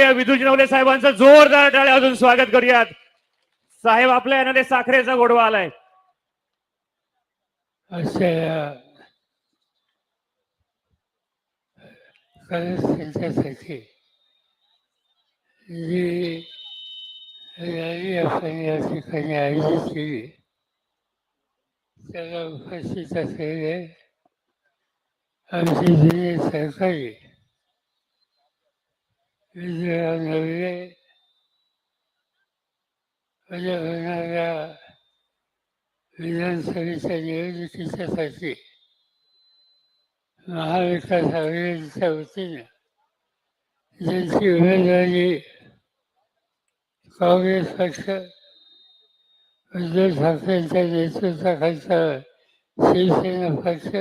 आदरणीय विदुजी नवले साहेबांचं जोरदार टाळ्या अजून स्वागत करूयात. साहेब आपल्या येणारे साखरेचा गोडवा आलाय. त्यांच्यासाठी जी रॅली आपण या ठिकाणी आयोजित केली त्याला उपस्थित असलेले आमचे जुने विजयराव नवले उद्या होणाऱ्या विधानसभेच्या निवडणुकीच्यासाठी महाविकास आघाडीच्या वतीनं ज्यांची उमेदवारी काँग्रेस पक्ष उद्धव ठाकरेंच्या नेतृत्वाखालचा शिवसेना पक्ष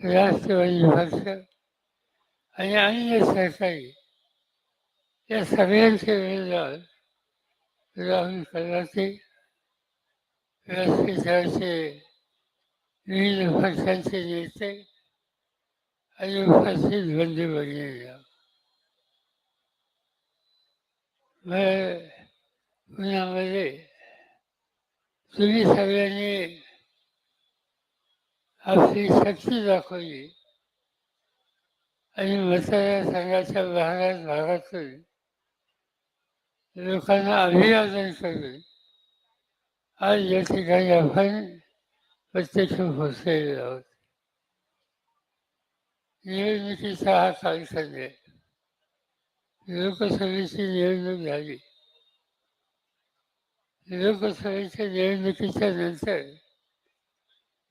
राष्ट्रवादी पक्ष आणि अन्य सरकारी या सगळ्यांचे उमेदवार राहुल कलाते व्यासपीठाचे विविध पक्षांचे नेते आणि उपस्थित बंधू भगिनी पुण्यामध्ये तुम्ही सगळ्यांनी आपली शक्ती दाखवली आणि मतदारसंघाच्या भागात भागातून लोकांना अभिवादन करणे आज या ठिकाणी आपण प्रत्यक्ष पोचलेलो आहोत. निवडणुकीचा हा कालखंड आहे. लोकसभेची निवडणूक झाली. लोकसभेच्या निवडणुकीच्या नंतर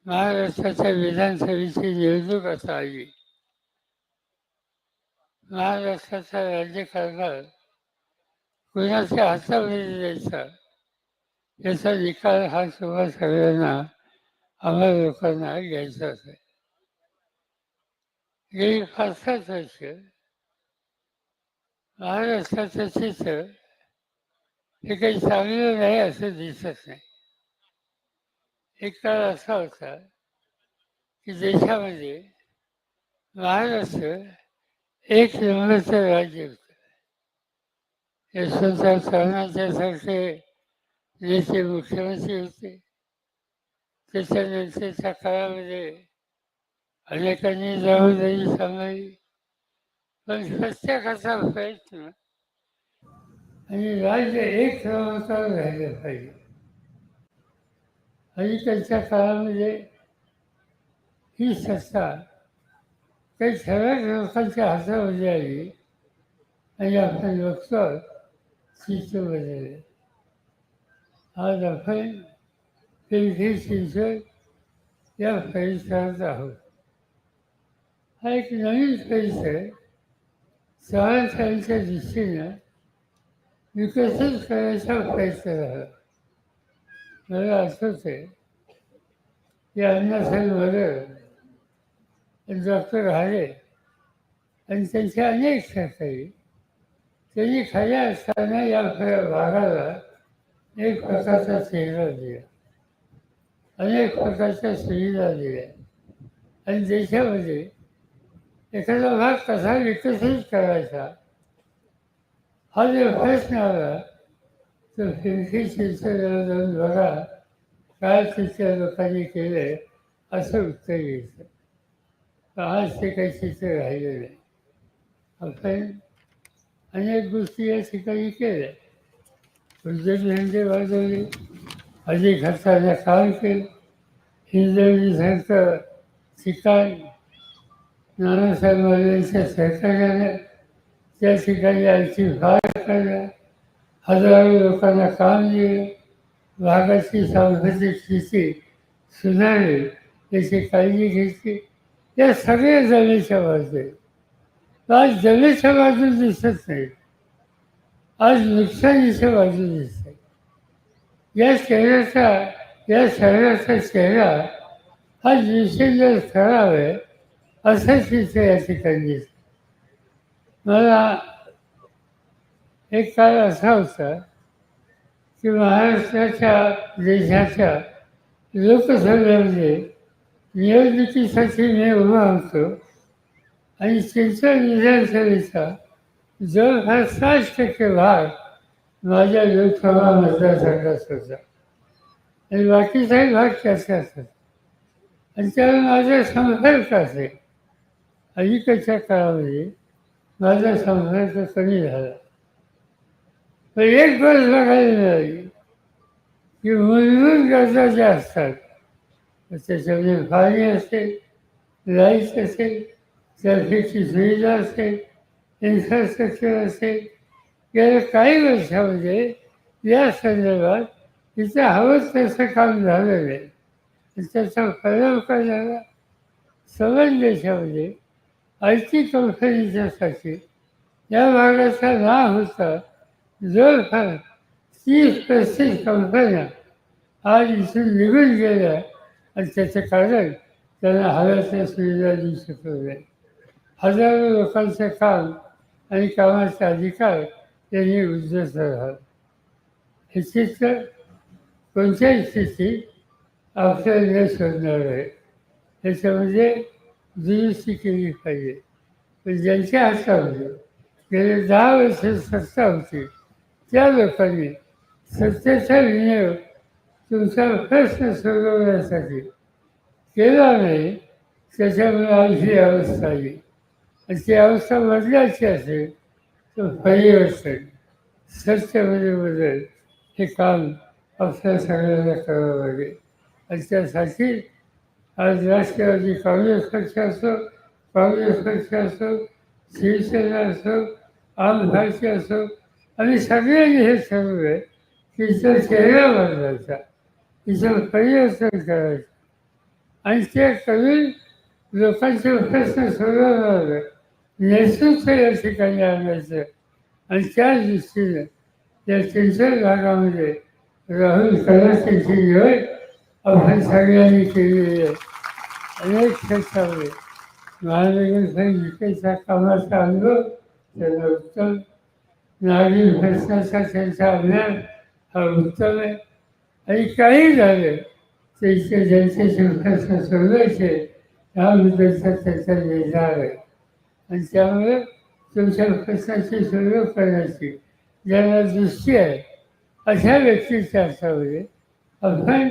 महाराष्ट्राच्या विधानसभेची निवडणूक आता आली. महाराष्ट्राचा राज्यकारभार कुणाच्या हातामध्ये द्यायचा? याचा निकाल हा सुद्धा सगळ्यांना आम्हाला लोकांना घ्यायचाच आहे गेली पाच सात वर्ष महाराष्ट्राचं चित्र हे काही चांगलं नाही असं दिसत नाही. एक काळ असा होता की देशामध्ये महाराष्ट्र एक नंबरचं राज्य होतं. यशवंतराव चव्हाणांच्या सारखे नेते मुख्यमंत्री होते. त्याच्यानंतरच्या काळामध्ये अनेकांनी जबाबदारी सांभाळली पण प्रत्येकाचा प्रयत्न आणि राज्य एक क्रमांकावर राहिलं पाहिजे. आणि त्यांच्या काळामध्ये ही सत्ता काही ठराविक लोकांच्या हातामध्ये आली आणि आपण बघतो चित्र बदलले आज आपण पिंपरी चिंचवड या परिसरात आहोत. हा एक नवीन परिसर चव्हाणसाहेबांच्या दृष्टीनं विकसित करायचा प्रयत्न झाला मला आठवत आहे की अण्णासाहेब मगर डॉक्टर हारे आणि त्यांचे अनेक सहकारी त्यांनी खऱ्या असताना या भागाला एक प्रकारचा चेहरा दिला. अनेक प्रकारच्या सुविधा दिल्या. आणि देशामध्ये एखादा भाग कसा विकसित करायचा हा जो प्रश्न आला तर फिरकी चिंचवडला जाऊन बघा काय चित्र लोकांनी केले असं उत्तर यायचं आज ते काही चित्र राहिलेलं नाही. आपण अनेक गोष्टी या ठिकाणी केल्या. उद्योगधंदे वाजवले अधिक खर्चाचा काम केलं. हिंदवीसारखं ठिकाण नानासाहेब महाराजांच्या सहकार्याने त्या ठिकाणी आणखी भाग करणार हजारो लोकांना काम दिलं. भागाची सांस्कृतिक स्थिती सुधारली. याची काळजी घेतली. या सगळ्या जमेच्या बाजूला आज जमेच्या बाजू दिसत नाही. आज नुकसानीच्या बाजू दिसत या शहराचा या शहराचा चेहरा हा दिवसेंदिवस खराब आहे असं चित्र या ठिकाणी मला एक काळ असा होता की महाराष्ट्राच्या देशाच्या लोकसभेमध्ये निवडणुकीसाठी मी उभा होतो. आणि त्यांच्या विधानसभेचा जवळपास साठ टक्के भाग माझ्या लोकसभा मतदारसंघात होता आणि बाकी काही भाग त्याचा होता आणि त्यावर माझा संपर्क असेल अलीकडच्या काळामध्ये माझा संपर्क कमी झाला. पण एक गोष्ट बघायला मिळाली की मूलभूत गरजा ज्या असतात त्याच्यामध्ये पाणी असेल लाइट असेल ट्रॅफिकची सुविधा असेल इन्फ्रास्ट्रक्चर असेल गेल्या काही वर्षामध्ये या संदर्भात इथं हवं तसं काम झालं नाही त्याचा परिणाम काय झाला देशामध्ये आय टी कंपनीच्यासाठी या भागाचा नाव होता. जवळपास तीस पस्तीस कंपन्या आज इथून निघून गेल्या. आणि त्याचं कारण त्यांना हव्या त्या सुविधा देऊ शकत नाही. हजारो लोकांचं काम आणि कामाचा अधिकार त्यांनी उद्ध्वस्त झाला. हे चित्र कोणत्याही स्थितीत आपल्याला न होणार आहे त्याच्यामध्ये म्हणजे दुरुस्ती केली पाहिजे. पण ज्यांच्या हातामध्ये गेले दहा वर्ष सत्ता होती त्या लोकांनी सत्तेचा विनियोग तुमचा प्रश्न सोडवण्यासाठी केला नाही त्याच्यामुळे आज ही अवस्था आली. आणि ती अवस्था बदलायची असेल तर पर्यटन सत्यमध्ये बदल हे काम आपल्या सगळ्यांना करावं लागेल. आणि त्यासाठी आज राष्ट्रवादी काँग्रेस पक्ष असो काँग्रेस पक्ष असो शिवसेना असो आम भारती असो आणि सगळ्यांनी हे ठरवलं की इथं चेहरा बदलायचा इथं परिवर्तन करायचं. आणि ते करून लोकांचे प्रश्न सोडवणार नेतृत्व या ठिकाणी आणायचं. आणि त्या दृष्टीने या चिंचण भागामध्ये राहुल कलासांची निवड आपण सगळ्यांनी केलेली आहे. अनेक क्षेत्रामध्ये महानगरपालिकेच्या कामाचा अनुभव त्यांना उत्तम नागरी प्रश्नाचा त्यांचा अभ्यास हा उत्तम आहे. आणि काही झालं त्यांचे ज्यांचे जनतेचे प्रश्न सोडवायचे याबद्दलचा त्याचा निर्धार आहे. आणि त्यामुळे तुमच्या प्रश्नाची सोडव करण्याची ज्यांना दृष्टी आहे. अशा व्यक्तीच्या अर्थामध्ये आपण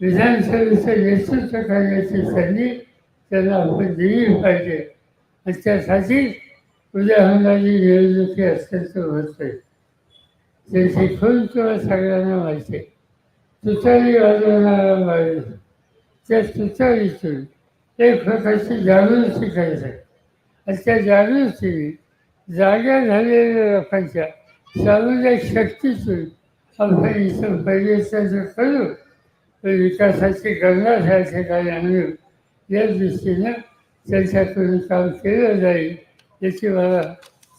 विधानसभेचं नेतृत्व करण्याची संधी त्यांना आपण दिली पाहिजे. आणि त्यासाठी उद्या होणारी निवडणुकी अत्यंत महत्त्वाची. त्याची खून किंवा सगळ्यांना माहिती आहे. तुतारी वाजवणारा माणूस. त्या तुतारीतून एक प्रकारची जागृती करायचं आणि त्या जागृतीने जाग्या झालेल्या लोकांच्या सामुदायिक शक्तीतून आपण इथं पर्यटन जर करू. तर विकासाची गंगा ह्या ठिकाणी आणू या दृष्टीनं त्यांच्याकडून काम केलं जाईल याची मला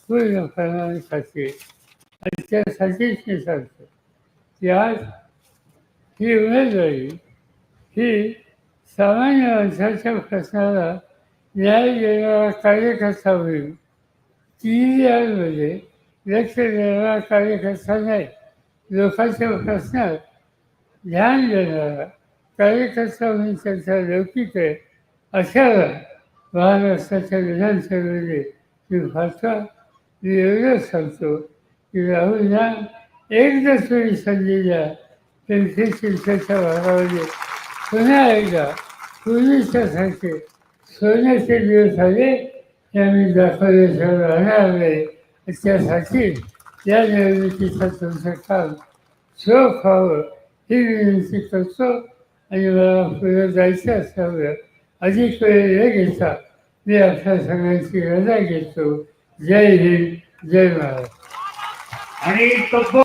पूर्णपणाने खात्री आहे. आणि त्यासाठीच मी सांगतो की आज ही उमेदवारी ही सामान्य माणसाच्या प्रश्नाला न्याय देणारा कार्यकर्ता होईल. तीन लक्ष देणारा कार्यकर्ता नाही. लोकांच्या प्रश्नात ध्यान देणारा कार्यकर्ता म्हणून त्यांचा लौकिक आहे अशाला महाराष्ट्राच्या विधानसभेमध्ये मी फारसा मी एवढंच सांगतो की राहुलना एकदा तरी संधी द्या. त्यांचे चिंतेच्या भागामध्ये पुन्हा एकदा पूर्वीच्यासारखे सोन्याचे दिवस आले हे आम्ही दाखवल्या राहणार नाही त्यासाठी या निर्मितीचा तुमचं काम शोक व्हावं. ही विनंती करतो. आणि मला पुढे जायचं असल्यामुळं अधिक वेळ न घेता मी आपल्या सगळ्यांची रजा घेतो. जय हिंद जय महाराज आणि तब्बल